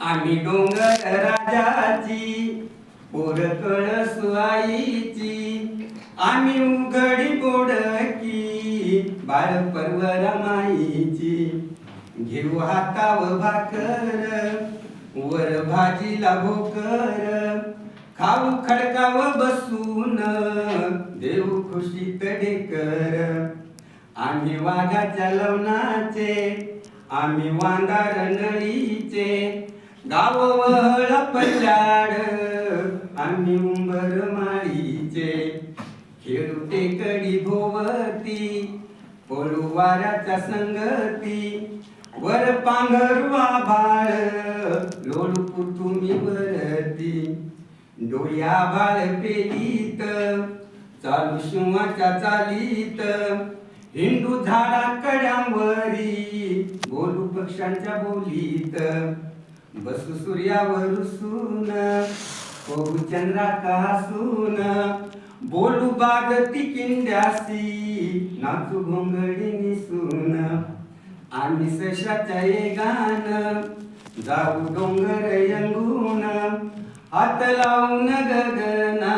आम्ही डोंगर राजाची पोरकळ सुआईची आम्ही उघडी बोडकी बाळ पर्व रमाईची. घेऊ हाताव भाकर वर भाजीला भोकर. खाऊ खडकाव बसून देऊ खुशीत डेकर आम्ही वाघाच्या लवणाचे आम्ही वांदार नळीचे. गाव पल्याड पल्लाड आम्ही उंबर माळीचे. खेळू कडी भोवती पळू संगती. वर पांघरुआ बाळ लोळू कुटुंबी वरती. डोया बाळ पेलीत चालू शिवाच्या चालीत. हिंदू झाडा कड्यांवरी बोलू पक्ष्यांच्या बोलीत. बसू सूर्यावर सून पोहू चंद्राका हसून बोलू बागती किंड्यासी नाचू घोंगडी निसून. आम्ही सशाच्या गान जाऊ डोंगर यंगून हात लावून गगना